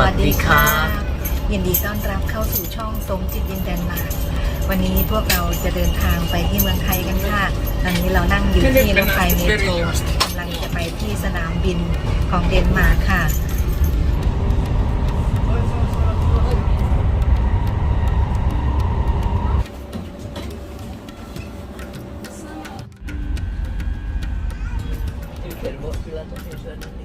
วัสดีค่ะ ยินดีต้อนรับเข้าสู่ช่องสมจิตยินแดนมาร์กวันนี้พวกเราจะเดินทางไปที่เมืองไทยกันค่ะ ตอนนี้เรานั่งอยู่ที่รถไฟเมโทรกำลังจะไปที่สนามบินของเดนมาร์กค่ะ Du kan vara till att de finns en liten, liten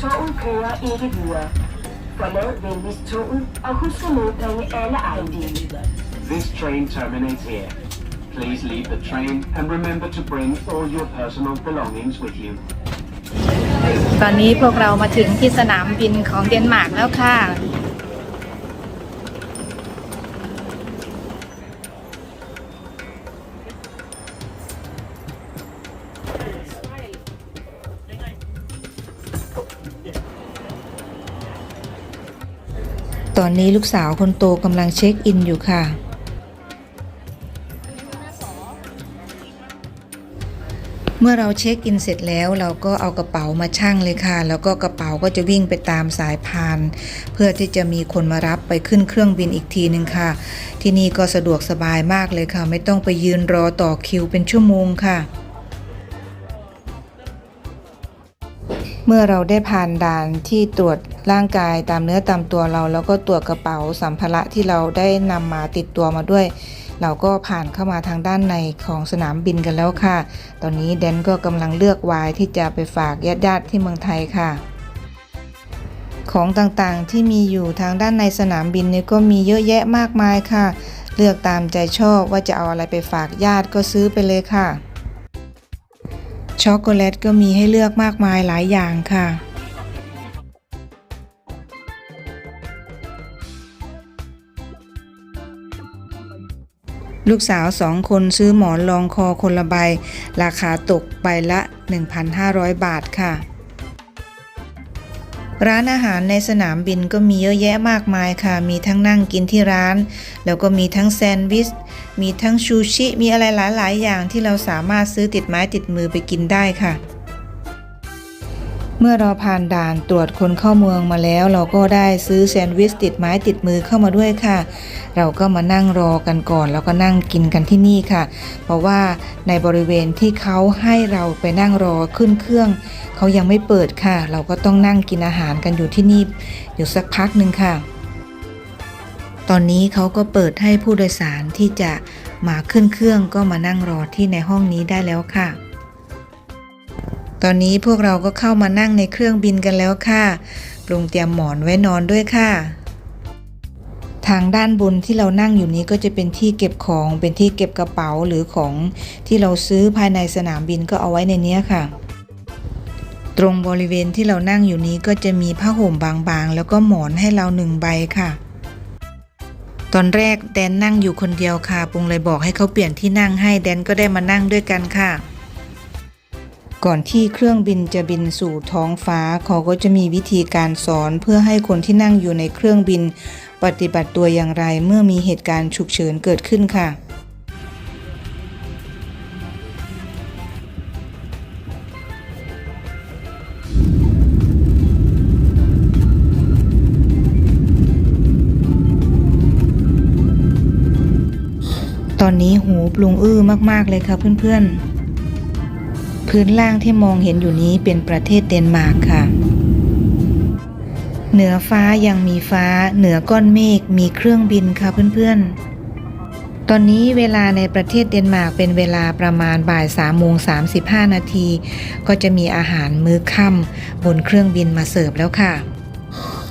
Toget kører ikke videre. Forlad venligst toget og husk at medbringe alle ejendele. This train terminates here. Please leave the train and remember to bring all your personal belongings with you. ตอนนี้พวกเรามาถึงที่สนามบินของเดนมาร์กแล้วค่ะ ตอนนี้ลูกสาวคนโตกำลังเช็คอินอยู่ค่ะ เมื่อเราเช็คอินเสร็จแล้วเราก็เอากระเป๋ามาชั่งเลยค่ะ แล้วก็กระเป๋าก็จะวิ่งไปตามสายพาน เพื่อที่จะมีคนมารับไปขึ้นเครื่องบินอีกทีหนึ่งค่ะ ที่นี่ก็สะดวกสบายมากเลยค่ะ ไม่ต้องไปยืนรอต่อคิวเป็นชั่วโมงค่ะ เมื่อเราได้ผ่านด่านที่ตรวจร่างกายตามเนื้อตามตัวเรา แล้วก็ตรวจกระเป๋าสัมภาระที่เราได้นำมาติดตัวมาด้วย เราก็ผ่านเข้ามาทางด้านในของสนามบินกันแล้วค่ะ ตอนนี้แดนก็กำลังเลือกวายที่จะไปฝากญาติๆที่เมืองไทยค่ะ ของต่างๆที่มีอยู่ทางด้านในสนามบินเนี่ยก็มีเยอะแยะมากมายค่ะ เลือกตามใจชอบว่าจะเอาอะไรไปฝากญาติก็ซื้อไปเลยค่ะ ช็อกโกแลตก็มีให้เลือกมากมายหลายอย่างค่ะ ลูกสาวสองคนซื้อหมอนรองคอคนละใบ ราคาตกใบละ 1,500 บาทค่ะ ร้านอาหารในสนามบินก็มีเยอะแยะมากมายค่ะ มีทั้งนั่งกินที่ร้าน แล้วก็มีทั้งแซนด์วิช มีทั้งชูชิ มีอะไรหลาย ๆ อย่างที่เราสามารถซื้อติดไม้ติดมือไปกินได้ค่ะ เมื่อเราผ่านด่านตรวจคนเข้าเมืองมาแล้ว เราก็ได้ซื้อแซนด์วิชติดไม้ติดมือเข้ามาด้วยค่ะ เราก็มานั่งรอกันก่อน แล้วก็นั่งกินกันที่นี่ค่ะ เพราะว่าในบริเวณที่เขาให้เราไปนั่งรอขึ้นเครื่องเขายังไม่เปิดค่ะ เราก็ต้องนั่งกินอาหารกันอยู่ที่นี่อยู่สักพักหนึ่งค่ะ ตอนนี้เขาก็เปิดให้ผู้โดยสารที่จะมาขึ้นเครื่องก็มานั่งรอที่ในห้องนี้ได้แล้วค่ะ ตอนนี้พวกเราก็เข้ามานั่งในเครื่องบินกันแล้วค่ะ ปรุงเตรียมหมอนไว้นอนด้วยค่ะ ทางด้านบนที่เรานั่งอยู่นี้ก็จะเป็นที่เก็บของ เป็นที่เก็บกระเป๋าหรือของที่เราซื้อภายในสนามบินก็เอาไว้ในเนี้ยค่ะ ตรงบริเวณที่เรานั่งอยู่นี้ก็จะมีผ้าห่มบางๆ แล้วก็หมอนให้เราหนึ่งใบค่ะตอนแรกแดนนั่งอยู่คนเดียวค่ะ ปุงเลยบอกให้เขาเปลี่ยนที่นั่งให้แดนก็ได้มานั่งด้วยกันค่ะ ก่อนที่เครื่องบินจะบินสู่ท้องฟ้า เขาก็จะมีวิธีการสอนเพื่อให้คนที่นั่งอยู่ในเครื่องบิน ปฏิบัติตัวอย่างไรเมื่อมีเหตุการณ์ฉุกเฉินเกิดขึ้นค่ะ ตอนนี้หูปลุงอื้อมาก ๆ เลยค่ะเพื่อน ๆ พื้นล่างที่มองเห็นอยู่นี้เป็นประเทศเดนมาร์กค่ะ เหนือฟ้ายังมีฟ้า เหนือก้อนเมฆมีเครื่องบินค่ะเพื่อนๆ ตอนนี้เวลาในประเทศเดนมาร์กเป็นเวลาประมาณบ่าย3โมง35นาที ก็จะมีอาหารมื้อค่ำบนเครื่องบินมาเสิร์ฟแล้วค่ะ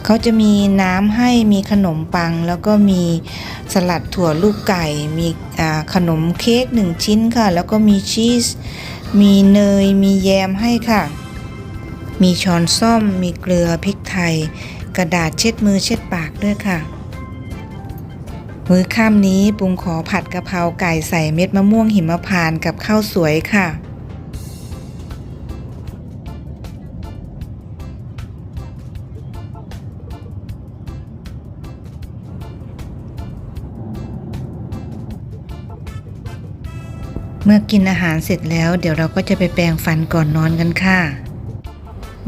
เขาจะมีน้ำให้มีขนมปัง แล้วก็มีสลัดถั่วลูกไก่ มีขนมเค้กหนึ่งชิ้นค่ะ แล้วก็มีชีส มีเนยมีแยมให้ค่ะ มีช้อนส้อม มีเกลือพริกไทย กระดาษเช็ดมือเช็ดปากด้วยค่ะ มื้อค่ำนี้ปรุงขอผัดกะเพราไก่ใส่เม็ดมะม่วงหิมพานต์กับข้าวสวยค่ะ เมื่อกินอาหารเสร็จแล้ว เดี๋ยวเราก็จะไปแปรงฟันก่อนนอนกันค่ะ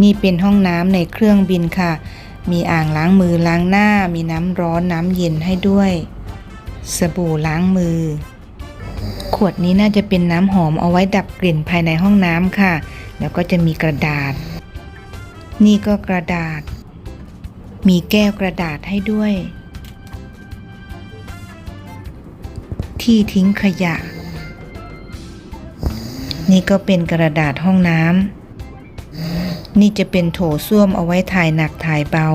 นี่เป็นห้องน้ำในเครื่องบินค่ะ มีอ่างล้างมือล้างหน้า มีน้ำร้อนน้ำเย็นให้ด้วย สบู่ล้างมือ ขวดนี้น่าจะเป็นน้ำหอมเอาไว้ดับกลิ่นภายในห้องน้ำค่ะ แล้วก็จะมีกระดาษ นี่ก็กระดาษ มีแก้วกระดาษให้ด้วย ที่ทิ้งขยะ นี่ก็เป็นกระดาษห้องน้ำนี่จะเป็นโถส้วมเอาไว้ถ่ายหนักถ่ายเบา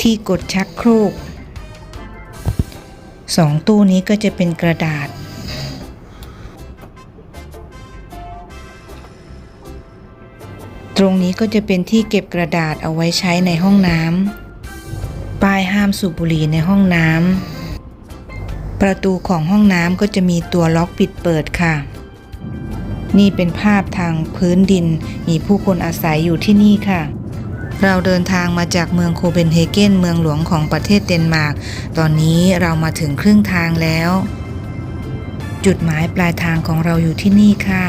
ที่กดชักโครกสองตู้นี้ก็จะเป็นกระดาษ ตรงนี้ก็จะเป็นที่เก็บกระดาษเอาไว้ใช้ในห้องน้ำป้ายห้ามสูบบุหรี่ในห้องน้ำ ประตูของห้องน้ำก็จะมีตัวล็อกปิดเปิดค่ะ นี่เป็นภาพทางพื้นดิน มีผู้คนอาศัยอยู่ที่นี่ค่ะ เราเดินทางมาจากเมืองโคเปนเฮเกนเมืองหลวงของประเทศเดนมาร์ก ตอนนี้เรามาถึงครึ่งทางแล้ว จุดหมายปลายทางของเราอยู่ที่นี่ค่ะ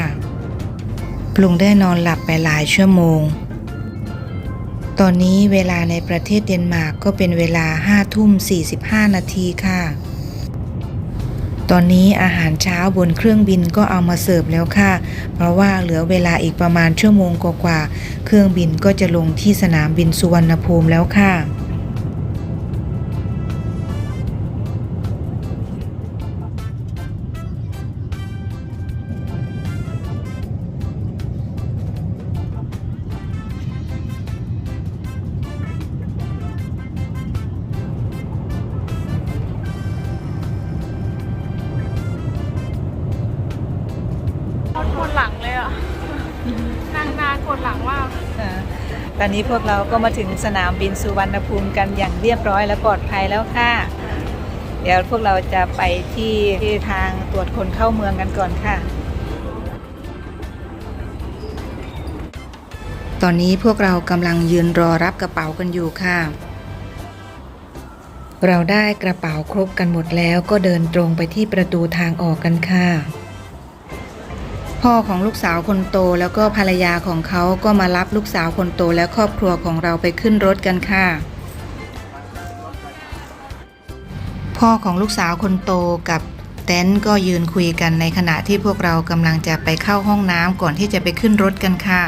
ปลุงได้นอนหลับไปหลายชั่วโมง ตอนนี้เวลาในประเทศเดนมาร์กก็เป็นเวลา5ทุ่ม45 นาทีค่ะ ตอนนี้อาหารเช้าบนเครื่องบินก็เอามาเสิร์ฟแล้วค่ะ เพราะว่าเหลือเวลาอีกประมาณชั่วโมงกว่าๆ เครื่องบินก็จะลงที่สนามบินสุวรรณภูมิแล้วค่ะ เลยอะ นั่งนานปวดหลังมาก ตอนนี้พวกเราก็มาถึงสนามบินสุวรรณภูมิกันอย่างเรียบร้อยและปลอดภัยแล้วค่ะ เดี๋ยวพวกเราจะไปที่ที่ทางตรวจคนเข้าเมืองกันก่อนค่ะ ตอนนี้พวกเรากำลังยืนรอรับกระเป๋ากันอยู่ค่ะ เราได้กระเป๋าครบกันหมดแล้วก็เดินตรงไปที่ประตูทางออกกันค่ะ พ่อของลูกสาวคนโตแล้วก็ภรรยาของเขาก็มารับลูกสาวคนโตและครอบครัวของเราไปขึ้นรถกันค่ะ พ่อของลูกสาวคนโตกับแตนก็ยืนคุยกันในขณะที่พวกเรากำลังจะไปเข้าห้องน้ำก่อนที่จะไปขึ้นรถกันค่ะ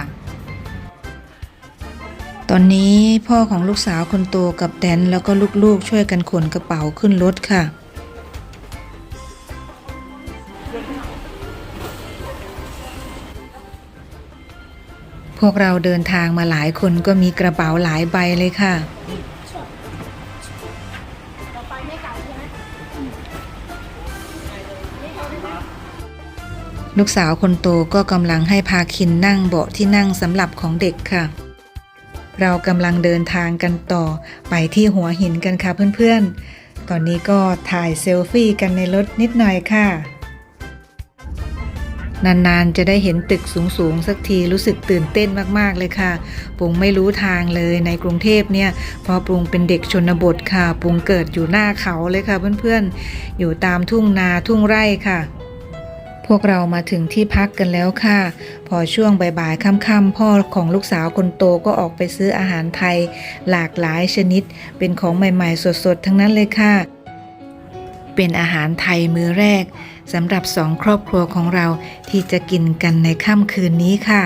ตอนนี้พ่อของลูกสาวคนโตกับแตนแล้วก็ลูกๆช่วยกันขนกระเป๋าขึ้นรถค่ะ พวกเราเดินทางมาหลายคนก็มีกระเป๋าหลายใบเลยค่ะ ลูกสาวคนโตก็กำลังให้พาคินนั่งเบาะที่นั่งสำหรับของเด็กค่ะ เรากำลังเดินทางกันต่อไปที่หัวหินกันค่ะเพื่อนๆ ตอนนี้ก็ถ่ายเซลฟี่กันในรถนิดหน่อยค่ะ นานๆ จะได้เห็นตึกสูงๆ สักทีรู้สึกตื่นเต้นมากๆเลยค่ะปุงไม่รู้ทางเลยในกรุงเทพเนี่ยเพราะปุงเป็นเด็กชนบทค่ะปุงเกิดอยู่หน้าเขาเลยค่ะเพื่อนๆ อยู่ตามทุ่งนาทุ่งไร่ค่ะ พวกเรามาถึงที่พักกันแล้วค่ะ พอช่วงบ่ายๆค่ำๆพ่อของลูกสาวคนโตก็ออกไปซื้ออาหารไทย หลากหลายชนิด เป็นของใหม่ๆสดๆ ทั้งนั้นเลยค่ะ เป็นอาหารไทยมื้อแรก สำหรับสองครอบครัวของเราที่จะกินกันในค่ำคืนนี้ค่ะ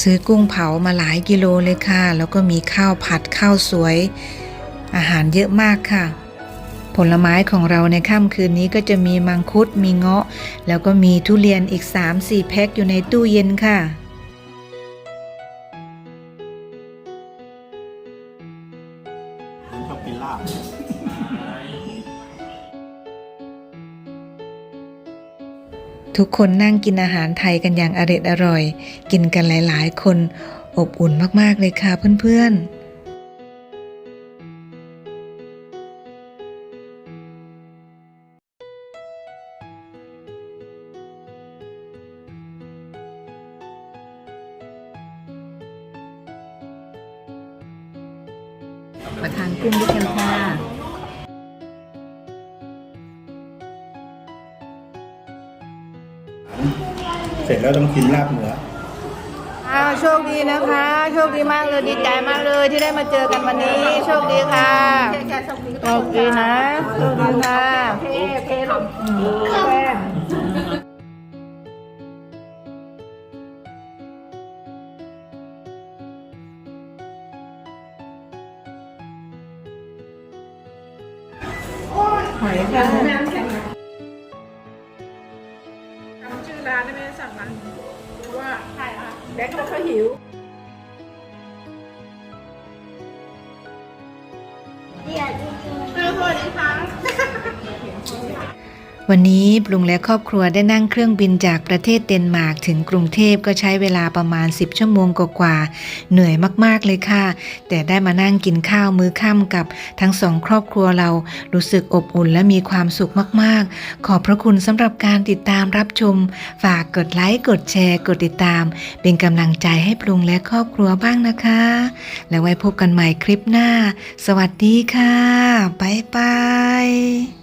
ซื้อกุ้งเผามาหลายกิโลเลยค่ะ แล้วก็มีข้าวผัดข้าวสวย อาหารเยอะมากค่ะ ผลไม้ของเราในค่ำคืนนี้ก็จะมีมังคุดมีเงาะ แล้วก็มีทุเรียนอีก 3-4 แพ็คอยู่ในตู้เย็นค่ะ ทุกคนนั่งกินอาหารไทยกันอย่างอร็ดอร่อย กินกันหลายๆ คนอบอุ่นมากๆเลยค่ะเพื่อนๆมาทานกุ้งด้วยกันค่ะ ร็จแล้วต้องกินลาบเหนืออ้าวโชคดีนะคะ โชคดีมากเลยดีใจมากเลยที่ได้มาเจอกันวันนี้ โชคดีค่ะโชคดีนะโชคดีค่ะห ร้านได้ไหมสั่งมาว่าใช่ค่ะแบ็คเขาหิว วันนี้ปรุงและครอบครัวได้นั่งเครื่องบินจากประเทศเดนมาร์กถึงกรุงเทพก็ใช้เวลาประมาณ 10 ชั่วโมงกว่าๆเหนื่อยมากๆเลยค่ะ แต่ได้มานั่งกินข้าวมื้อค่ำกับทั้งสองครอบครัวเรารู้สึกอบอุ่นและมีความสุขมากๆ ขอบพระคุณสำหรับการติดตามรับชม ฝากกดไลค์กดแชร์ กดติดตาม เป็นกำลังใจให้ปรุงและครอบครัวบ้างนะคะ แล้วไว้พบกันใหม่คลิปหน้า สวัสดีค่ะบ๊ายบาย